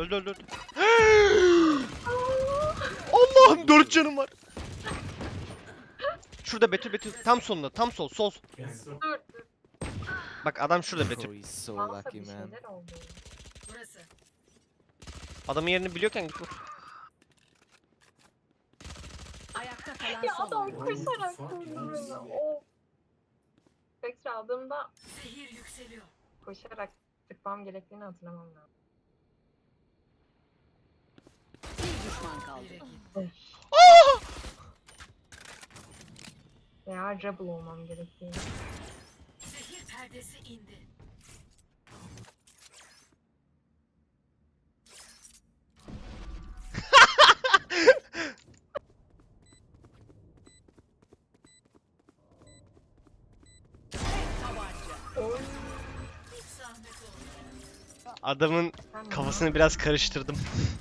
Öldü öldü öldü. Allah'ım 4 canım var. Şurada Betül Betül tam solunda tam sol sol. Dur dur. Bak adam şurada Betül. He's so lucky, bir man. şeyler oldu. Burası. Adamın yerini biliyorken git vur. Ayakta kalan Ya son adam oyuncu. koşarak vurdu beni. Of. Spectre aldığımda Zehir yükseliyor. koşarak çıkmam gerektiğini hatırlamam lazım. Kaldı. Veya Rebel olmam gerektiğini. Zehir perdesi indi. Adamın kafasını biraz karıştırdım.